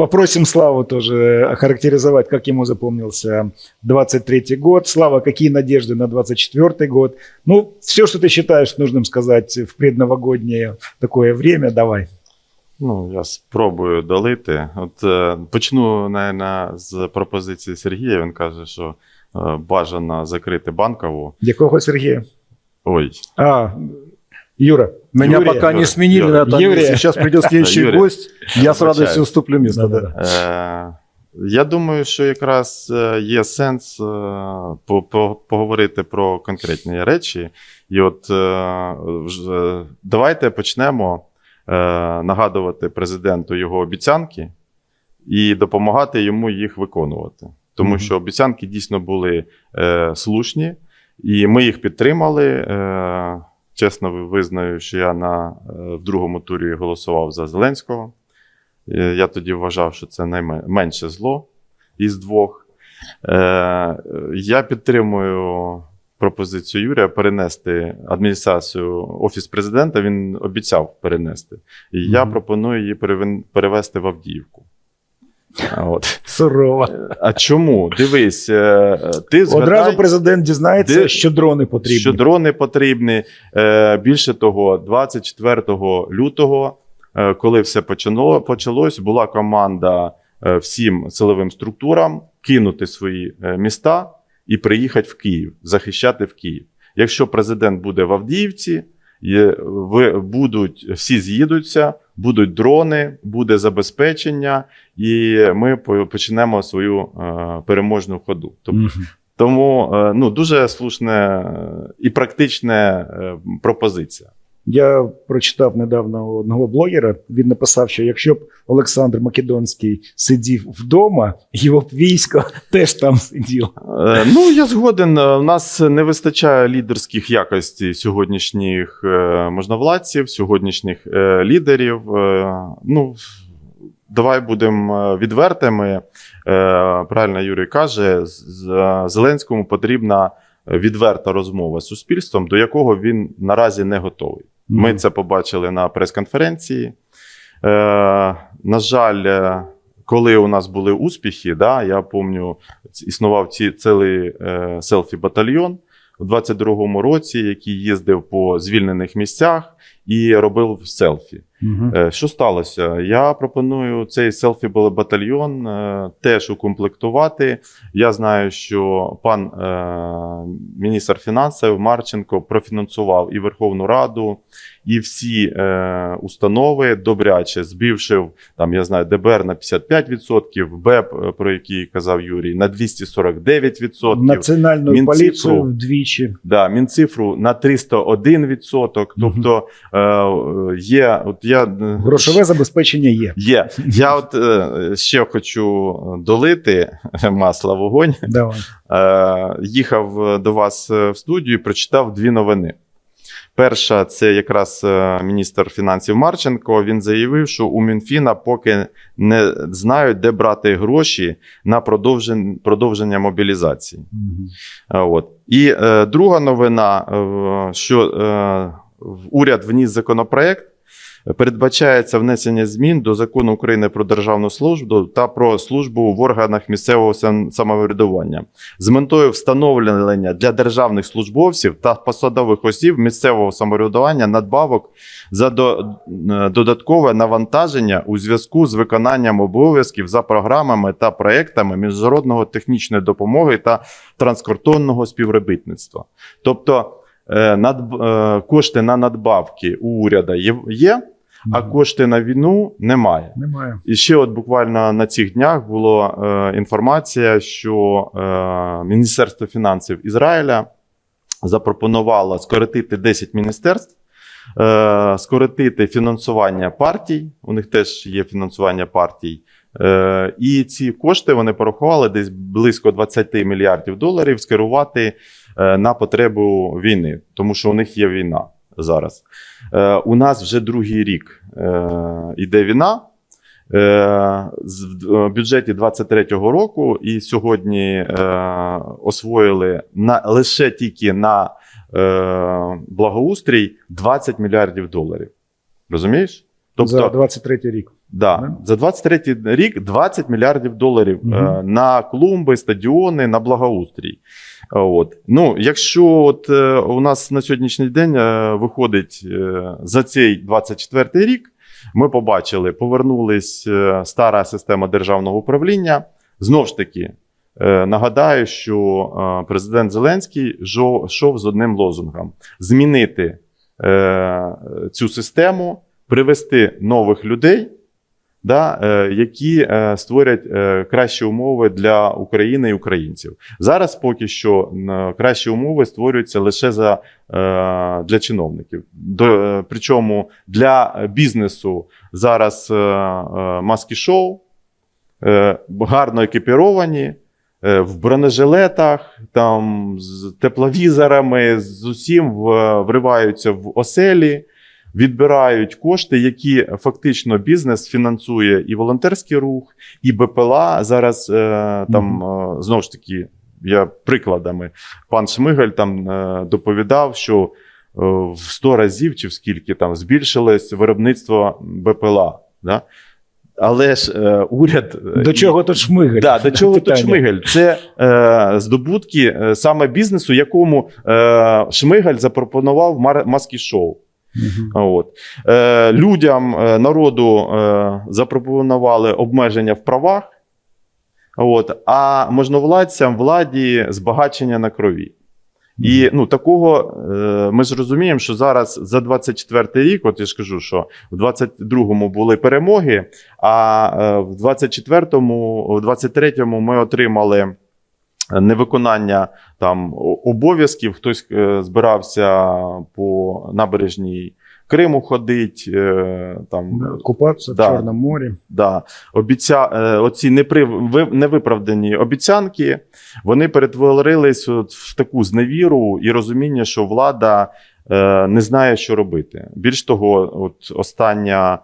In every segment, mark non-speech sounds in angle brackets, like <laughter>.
попросим Славу тоже охарактеризовать, как ему запомнился 23 год. Слава, какие надежды на 24 год? Ну, все, что ты считаешь нужным сказать в предновогоднее такое время, давай. Ну, я спробую долити. От е, почну, наверное, з пропозиції Сергія. Він каже, що е, бажано закрити банкову. Якого Сергея? Ой, А, Юра. Меня Юрия. пока не Юрия. сменили на этом Юрия. месте. Сейчас придет следующий Юрия. гость. Я с радостью Обращаюсь. уступлю место. Да, Да-да-да. Е, я думаю, що якраз е, є сенс е, по- по- поговорити про конкретні речі. І от е, вже- давайте почнемо е, нагадувати президенту його обіцянки і допомагати йому їх виконувати. Тому Мгм. що обіцянки дійсно були е, слушні, і ми їх підтримали. Е, чесно визнаю, що я на е, в другому турі голосував за Зеленського. Е, Я тоді вважав, що це найменше зло із двох. Е, Я підтримую пропозицію Юрія перенести адміністрацію Офіс президента. Він обіцяв перенести. І я пропоную її перевести в Авдіївку. От. Сурово. А чому? Дивись, е, ти Одразу президент дізнається, Де- що дрони потрібні. що дрони потрібні. Е, Більше того, 24 лютого, е, коли все почало, почалось, була команда всім силовим структурам кинути свої міста і приїхати в Київ, захищати в Київ. Якщо президент буде в Авдіївці, будуть всі з'їдуться, будуть дрони, буде забезпечення, і ми почнемо свою е, переможну ходу. Тобто тому е, ну, дуже слушне е, і практична е, пропозиція. Я прочитав недавно одного блогера. Він написав, що якщо б Олександр Македонський сидів вдома, його б військо <laughs> теж там сиділо. Е, Ну, я згоден. е, У нас не вистачає лідерських якостей сьогоднішніх е, можновладців, сьогоднішніх е, лідерів. Е, Ну, давай будемо е, відвертими. Е, Правильно Юрій каже, Зеленському потрібна відверта розмова з суспільством, до якого він наразі не готовий. Ми це побачили на прес-конференції. Е, на жаль, е, коли у нас були успіхи, да, я пам'ятаю, існував ці, цілий е, селфі-батальйон у 22-му році, який їздив по звільнених місцях і робив селфі. Е, Що сталося? Я пропоную цей селфі-батальйон е, теж укомплектувати. Я знаю, що пан е, міністр фінансів Марченко профінансував і Верховну Раду, і всі е, установи добряче збивши там, я знаю, ДБР на 55%, БЕП, е, про який казав Юрій, на 249%. Національну Мінцифру. поліцію вдвічі. Да, Мінцифру на 301%. Тобто е, є, от я е, Грошове забезпечення є. Є. Я от е, ще хочу долити масла вогонь. Давай. Е, їхав до вас е, в студію і прочитав дві новини. Перша це якраз е, міністр фінансів Марченко. Він заявив, що у Мінфіна поки не знають, де брати гроші на продовження, продовження мобілізації. Mm -hmm. От. І е, друга новина, е, що е, уряд вніс законопроект. Передбачається внесення змін до закону України про державну службу та про службу в органах місцевого самоврядування з метою встановлення для державних службовців та посадових осіб місцевого самоврядування надбавок за е, додаткове навантаження у зв'язку з виконанням обов'язків за програмами та проектами міжнародного технічної допомоги та транскордонного співробітництва. Тобто кошти на надбавки у уряда є, є, а кошти на війну немає. Немає. І ще от буквально на цих днях була е, інформація, що е, Міністерство фінансів Ізраїля запропонувало скоротити 10 міністерств, е, скоротити фінансування партій. У них теж є фінансування партій. Е, і ці кошти вони порахували десь близько 20 мільярдів доларів скерувати е, на потребу війни, тому що у них є війна зараз. Е, у нас вже другий рік іде війна. В бюджеті 23-го року і сьогодні е, освоїли на лише тільки на е, благоустрій 20 мільярдів доларів. Розумієш? Тобто За 23 рік. Да. За 23 рік 20 мільярдів доларів Мгм. е, на клумби, стадіони, на благоустрій. От. Ну, якщо от, е, у нас на сьогоднішній день е, виходить е, за цей 24 рік, ми побачили, повернулись е, стара система державного управління. Знову ж таки, е, нагадаю, що е, президент Зеленський жо- йшов з одним лозунгом: змінити е, цю систему, привести нових людей, да, е, які е, створять е, кращі умови для України і українців. Зараз поки що кращі умови створюються лише за, для чиновників. До, причому для бізнесу зараз маски-шоу, е, гарно екіпіровані. В бронежилетах, там з тепловізорами, з усім вриваються в оселі, відбирають кошти, які фактично бізнес фінансує і волонтерський рух, і БПЛА. Зараз е, там е, знову ж таки, я прикладами, пан Шмигаль там е, доповідав, що е, в 100 разів чи в скільки там збільшилось виробництво БПЛА. Да? Але ж е, уряд До чого тут шмигаль? Да, до чого тут. Шмигаль? Це е, здобутки е, саме бізнесу, якому е, Шмигаль запропонував мар- маски-шоу. Мгм. От. Е, людям, е, народу е, запропонували обмеження в правах, от, а можновладцям владі збагачення на крові. І ну, такого е, ми ж розуміємо, що зараз за 24 рік, от я ж кажу, що в 22-му були перемоги, а е, в 24-му, в 23-му ми отримали невиконання там обов'язків. Хтось е, збирався по набережній Криму ходить, е, там Купатися Да. в Чорному морі. Да. Обіця... е, Оці непри... невиправдані обіцянки вони перетворились от в таку зневіру і розуміння, що влада е, не знає, що робити. Більш того, от остання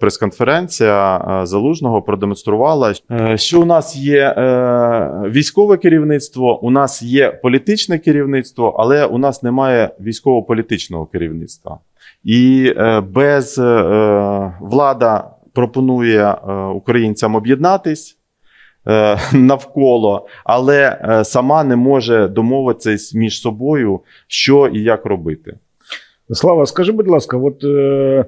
прес-конференція е, залужного продемонструвала, е, що у нас є е, військове керівництво, у нас є політичне керівництво, але у нас немає військово-політичного керівництва. І е, без е, влада пропонує е, українцям об'єднатись е, навколо, але е, сама не може домовитись між собою, що і як робити. Слава, скажи, будь ласка, от е,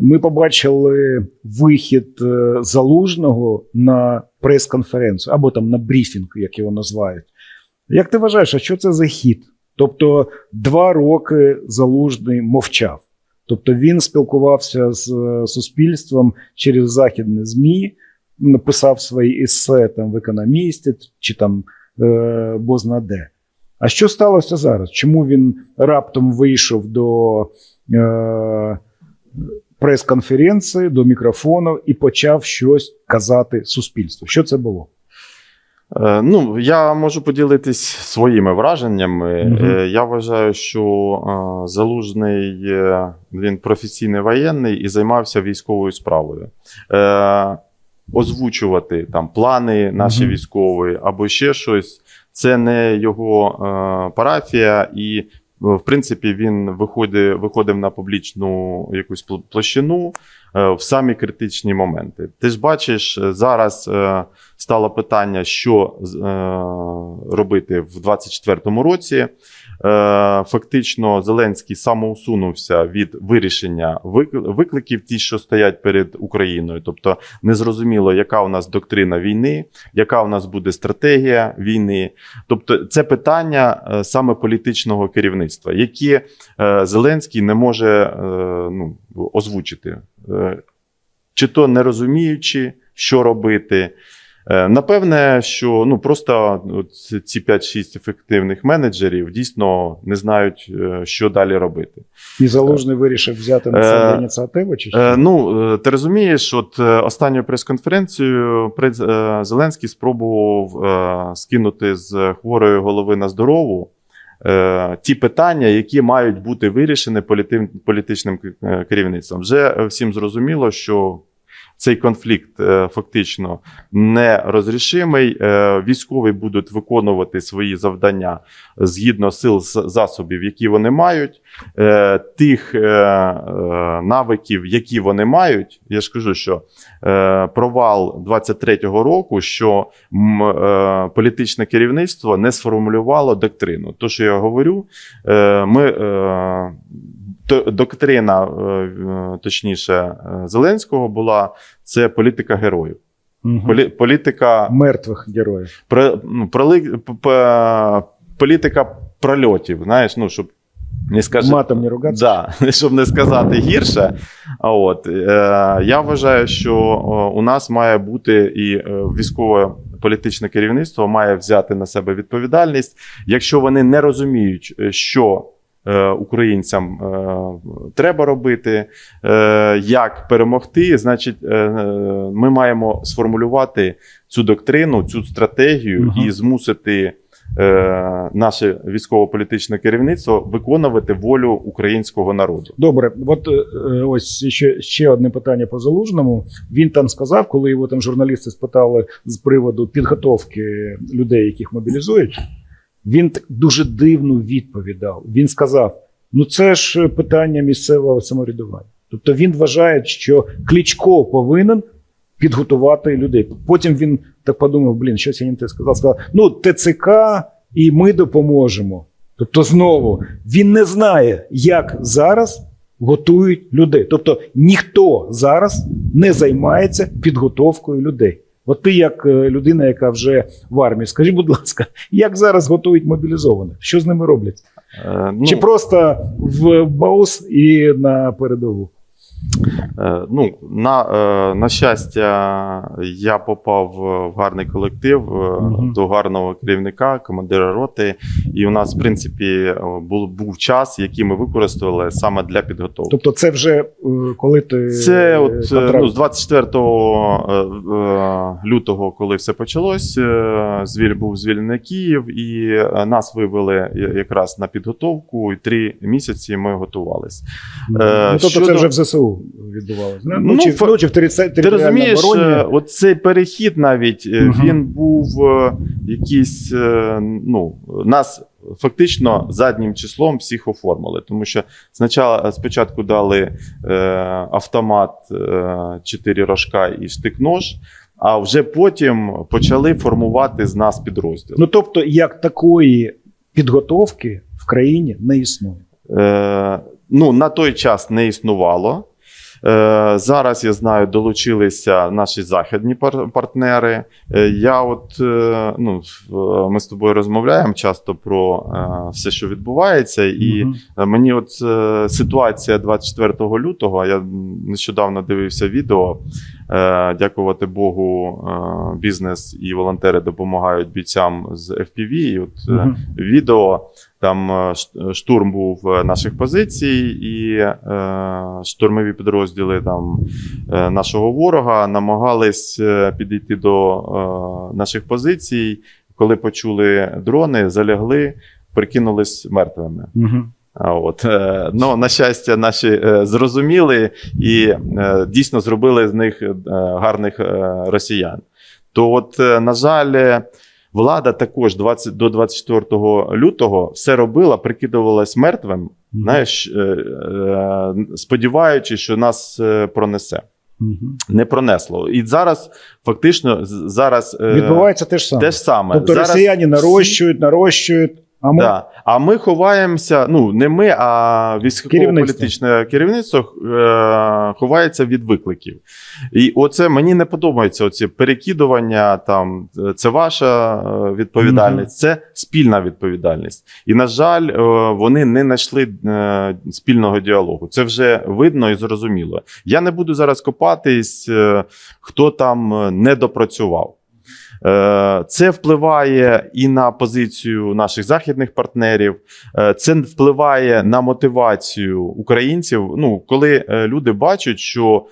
ми побачили вихід е, залужного на прес-конференцію або там на брифінг, як його називають. Як ти вважаєш, а що це за хід? Тобто два роки залужний мовчав. Тобто він спілкувався з е, суспільством через західні ЗМІ, написав свої есе там в економісті чи там е, бозна де. А що сталося зараз? Чому він раптом вийшов до е, прес-конференції, до мікрофону і почав щось казати суспільству? Що це було? Е, Ну, я можу поділитись своїми враженнями. Е, Я вважаю, що е, залужний він професійний воєнний і займався військовою справою. Озвучувати там плани наші Мгм. військові або ще щось. Це не його парафія, і в принципі він виходив, виходив на публічну якусь пл- площину е, в самі критичні моменти. Ти ж бачиш, е, зараз е, стало питання, що е, робити в 2024 році. Е, фактично, Зеленський самоусунувся від вирішення викликів, ті, що стоять перед Україною. Тобто, незрозуміло, яка у нас доктрина війни, яка у нас буде стратегія війни. Тобто, це питання е, саме політичного керівництва, які е, Зеленський не може ну, озвучити. Чи то не розуміючи, що робити. Е, Напевне, що ну просто ці 5-6 ефективних менеджерів дійсно не знають, е, що далі робити. І залужний вирішив взяти на себе Е, ініціативу? Чи що? Е, ну, ти розумієш, от останню прес-конференцію Зеленський спробував скинути з хворої голови на здорову ті питання, які мають бути вирішені політичним керівництвом. Вже всім зрозуміло, що цей конфлікт е, фактично нерозрішимий. Е, Військові будуть виконувати свої завдання згідно сил засобів, які вони мають, е, тих навиків, які вони мають. Я ж кажу, що провал 23-го року, що політичне керівництво не сформулювало доктрину. То, що я говорю, ми. Доктрина, е, точніше, е, Зеленського була це політика героїв. Полі, політика Мертвих героїв. про, ну, проли, п- п- політика прольотів, знаєш, ну, щоб не скажи, Матом не ругатися. да, <laughs> щоб не сказати гірше. А От, е, я вважаю, що у нас має бути і е, військове політичне керівництво має взяти на себе відповідальність, якщо вони не розуміють, що. Е, Українцям е, треба робити, е, як перемогти. Значить, ми маємо сформулювати цю доктрину, цю стратегію Мгм. і змусити наше військово-політичне керівництво виконувати волю українського народу. Добре, от ось ще, ще одне питання по залужному. Він там сказав, коли його там журналісти спитали з приводу підготовки людей, яких мобілізують. Він дуже дивну відповідь дав. Він сказав: ну це ж питання місцевого самоврядування. Тобто він вважає, що Кличко повинен підготувати людей. Потім він так подумав: блін, щось я не те сказав. Сказав: ну, ТЦК і ми допоможемо. Тобто, знову він не знає, як зараз готують людей. Тобто ніхто зараз не займається підготовкою людей. От ти, як е, людина, яка вже в армії, скажи, будь ласка, як зараз готують мобілізованих? Що з ними роблять? Е, ну, Чи просто в БАУС і на передову? Е, Ну, на, е, на щастя, я попав в гарний колектив Мгм. до гарного керівника, командира роти. І у нас, в принципі, був, був час, який ми використовували саме для підготовки. Тобто, це вже коли ти Це от контракт- ну, з 24 е, е, лютого, коли все почалось, звіль був звільнений Київ, і нас вивели якраз на підготовку, і три місяці ми готувались. ну, тобто щодо- це вже в ЗСУ відбувалося. Ну, Ну, чи, фа- ну, чи в теритse- Ти розумієш, обороні. е, цей перехід навіть Мгм. він був е, якийсь, ну, нас фактично заднім числом всіх оформили. Тому що спочатку, спочатку дали е, автомат, е, 4 рожка і штик-нож, а вже потім почали формувати з нас підрозділ. Ну тобто, як такої підготовки в країні не існує. Е, ну, на той час не існувало. Е, зараз я знаю, долучилися наші західні пар- партнери. Е, я от е, ну, ми з тобою розмовляємо часто про все, що відбувається, і. Е, Мені от ситуація 24 лютого. Я нещодавно дивився відео. Е, дякувати Богу, е, бізнес і волонтери допомагають бійцям з FPV. І от Мгм. відео там штурм був наших позицій, і штурмові підрозділи там нашого ворога намагались підійти до наших позицій. Коли почули дрони, залягли, прикинулись мертвими. Мгм. От, е, ну, на щастя, наші е, зрозуміли і е, дійсно зробили з них гарних росіян. То, от, на жаль, влада також 20, до 24 лютого все робила, прикидувалась мертвим, знаєш, е, е, сподіваючись, що нас пронесе. Мгм. Не пронесло. І зараз фактично зараз Відбувається те ж саме. те ж саме. тобто зараз росіяни всі- нарощують, нарощують, а ми Да. А ми ховаємося. Ну не ми, а військово-політичне керівництво е, ховається від викликів. І оце мені не подобається. Оці перекидування. Там е, це ваша е, відповідальність, це спільна відповідальність. І на жаль, е, вони не знайшли е, спільного діалогу. Це вже видно і зрозуміло. Я не буду зараз копатись, е, хто там е, не допрацював. Е, Це впливає і на позицію наших західних партнерів. Е, Це впливає на мотивацію українців. Ну, коли е, люди бачать, що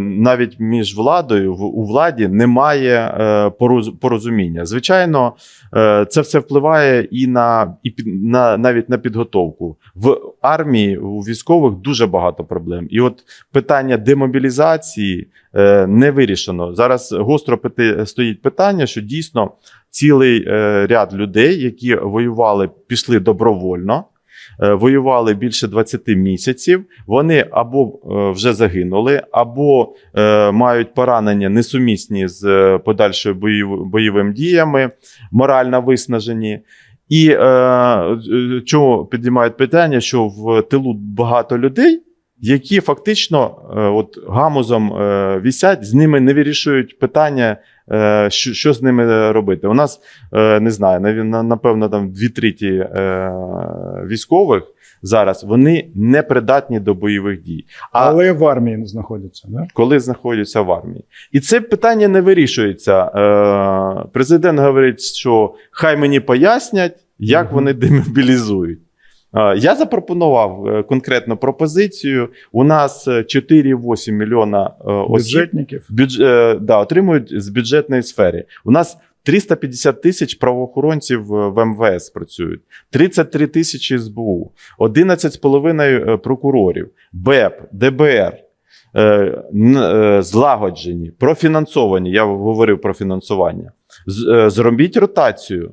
навіть між владою в- у владі немає е, пороз- порозуміння. Звичайно, е, це все впливає і на і на навіть на підготовку в армії у військових дуже багато проблем. І от питання демобілізації е, не вирішено. Зараз гостро пити- стоїть питання, що дійсно цілий е, ряд людей, які воювали, пішли добровольно. Е, Воювали більше 20 місяців. Вони або е, вже загинули, або е, мають поранення несумісні з подальшою бойов- бойовими діями, морально виснажені. І чому піднімають питання, що в тилу багато людей, які фактично е, от гамузом е, вісять, з ними не вирішують питання, е, що, що з ними робити. У нас не знаю, напевно, там дві треті військових зараз вони не придатні до бойових дій. А Але в армії знаходяться, да? коли знаходяться в армії. І це питання не вирішується. Президент говорить, що хай мені пояснять, як вони демобілізують. Е, я запропонував е, конкретну пропозицію. У нас е, 4,8 мільйона е, Бюджетників. бюдж... е, да, отримують з бюджетної сфери. У нас 350 тисяч правоохоронців е, в МВС працюють, 33 тисячі СБУ, 11,5 е, прокурорів, БЕП, ДБР. е, е, Злагоджені, профінансовані. Я говорив про фінансування. Е, Зробіть ротацію е,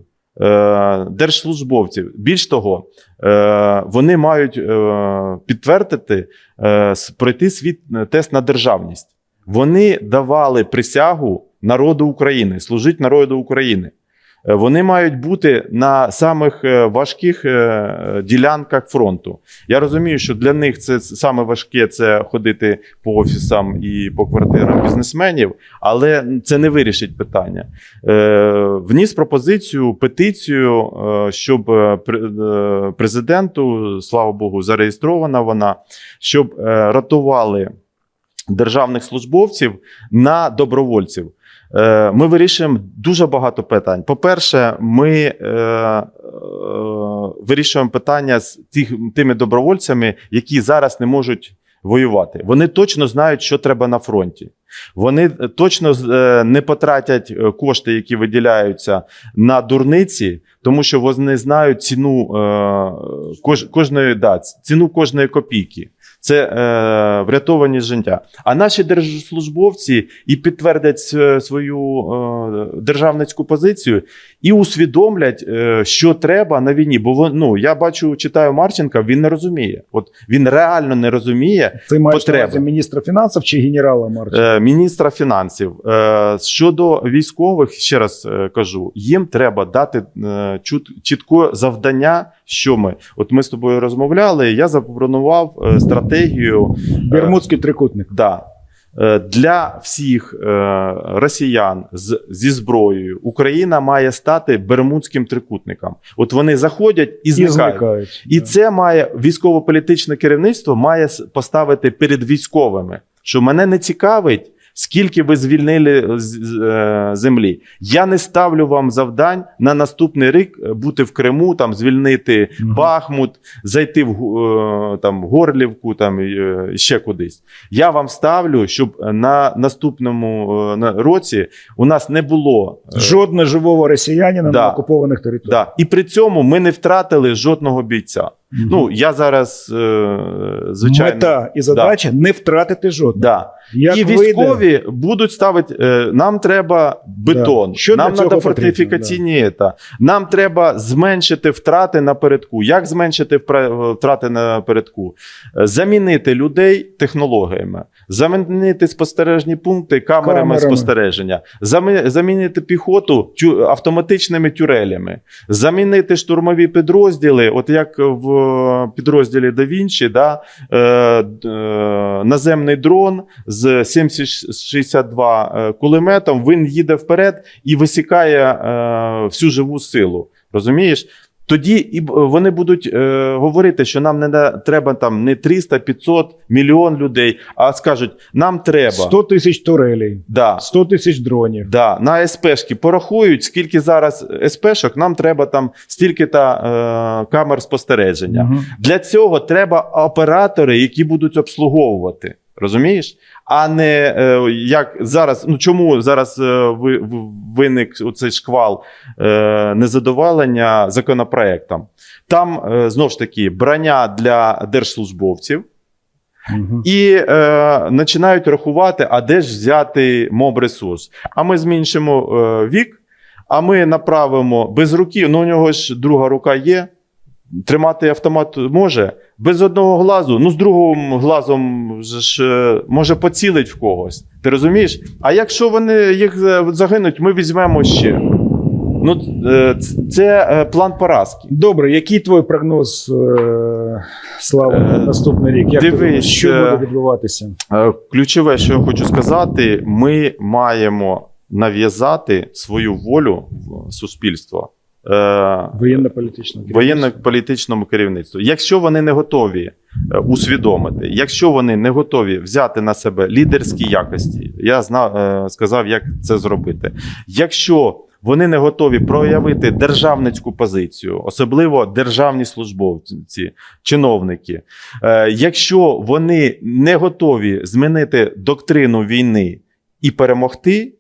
держслужбовців. Більш того, е, вони мають е, підтвердити, е, пройти свій е, тест на державність. Вони давали присягу народу України, служить народу України. Е, Вони мають бути на самих е, важких е, ділянках фронту. Я розумію, що для них це саме важке це ходити по офісам і по квартирам бізнесменів, але це не вирішить питання. Вніс пропозицію, петицію, щоб пр- президенту, слава Богу, зареєстрована вона, щоб рятували державних службовців на добровольців. Е, Ми вирішуємо дуже багато питань. По-перше, ми е, е, вирішуємо питання з тих, тими добровольцями, які зараз не можуть воювати. Вони точно знають, що треба на фронті. Вони точно не потратять кошти, які виділяються на дурниці, тому що вони знають ціну кож, кожної да, ціну кожної копійки. Це е, врятовані життя. А наші держслужбовці і підтвердять е, свою е, державницьку позицію і усвідомлять, е, що треба на війні. Бо ну, я бачу, читаю Марченка, він не розуміє. От він реально не розуміє, Ти маєш на Потреби. увазі міністра фінансів чи генерала Марченка? Е, міністра фінансів е, щодо військових, ще раз е, кажу, їм треба дати е, чут- чітке завдання. Що ми? От ми з тобою розмовляли. Я запропонував е, стратегію Бермудський трикутник. Да. Е, Для всіх е, росіян з, зі зброєю Україна має стати бермудським трикутником. От вони заходять і І зникають. зникають. І це має військово-політичне керівництво має поставити перед військовими, що мене не цікавить. Скільки ви звільнили е, землі? Я не ставлю вам завдань на наступний рік е, бути в Криму, там звільнити. Бахмут, зайти в е, там Горлівку, там ще кудись. Я вам ставлю, щоб на наступному на році у нас не було Жодного живого росіянина Да. на окупованих територіях. да, і при цьому ми не втратили жодного бійця. Ну я зараз е, звичайно Мета і задача не втратити жодного. Да. Як і вийде, військові будуть ставити. Е, нам треба бетон, Да. Що нам треба потрібно, фортифікаційні. ета. Нам треба зменшити втрати на передку. Як зменшити втрати на передку? Замінити людей технологіями, замінити спостережні пункти камерами, Камерами. спостереження, замі- замінити піхоту тю, автоматичними тюрелями, замінити штурмові підрозділи, от як в підрозділі Да е, е, наземний дрон з 762 е, кулеметом, він їде вперед і висікає е, всю живу силу. Розумієш? Тоді і вони будуть е, говорити, що нам не на- треба там не 300, 500, мільйон людей, а скажуть, нам треба 100 тисяч турелей, да, 100 тисяч дронів. Да, на СПшки порахують, скільки зараз СПшок, нам треба там стільки та е, камер спостереження. Мгм. Для цього треба оператори, які будуть обслуговувати. Розумієш? А не е, як зараз. Ну чому зараз е, ви, виник оцей шквал е, незадоволення законопроектом? Там е, знову ж таки броня для держслужбовців. Мгм. І е, починають рахувати, а де ж взяти моб ресурс. А ми зменшимо е, вік, а ми направимо без руки. Ну, у нього ж друга рука є. Тримати автомат може. Без одного глазу, ну з другим глазом же ж е, може поцілить в когось. Ти розумієш? А якщо вони їх е, загинуть, ми візьмемо ще. Ну, е, це план поразки. Добре, який твій прогноз, Слава, на наступний рік? Як дивись, думаєш, що буде відбуватися? Ключове, що я хочу сказати, ми маємо нав'язати свою волю в суспільство. Е, Воєнно-політично. Воєнно-політичному керівництву. Якщо вони не готові е, усвідомити, якщо вони не готові взяти на себе лідерські якості, я знав, е, сказав, як це зробити. Якщо вони не готові проявити державницьку позицію, особливо державні службовці, чиновники, якщо вони не готові змінити доктрину війни і перемогти.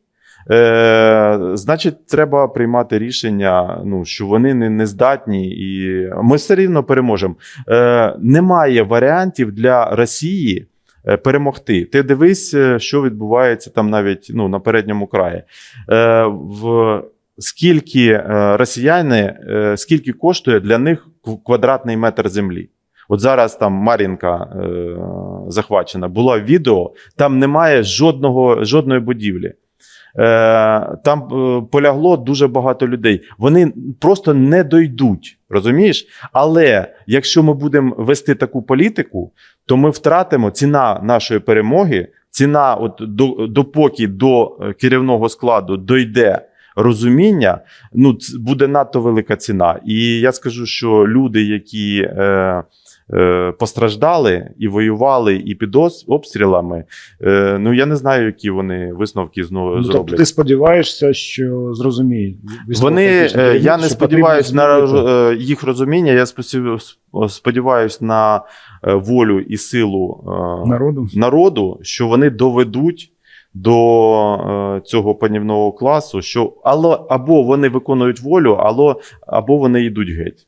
Е, значить, треба приймати рішення, ну, що вони не, не здатні, і ми все рівно переможемо. Е, немає варіантів для Росії е, перемогти. Ти дивись, е, що відбувається там навіть ну, на передньому краї. Е, в, скільки е, росіяни, скільки коштує для них квадратний метр землі? От зараз там Мар'їнка е, захвачена, було відео, там немає жодного, жодної будівлі. Е, там е, полягло дуже багато людей. Вони просто не дойдуть, розумієш? Але якщо ми будемо вести таку політику, то ми втратимо ціна нашої перемоги, ціна, от до, допоки до е, керівного складу дойде розуміння, ну буде надто велика ціна. І я скажу, що люди, які е, постраждали і воювали, і під обстрілами, е, ну я не знаю, які вони висновки знову Ну, тобто ти сподіваєшся, що зрозуміють. Вони, е, я не сподіваюся на е, їх розуміння. Я сподіваюся на е, волю і силу е, народу. народу, що вони доведуть до е, цього панівного класу, що або вони виконують волю, або, або вони йдуть геть.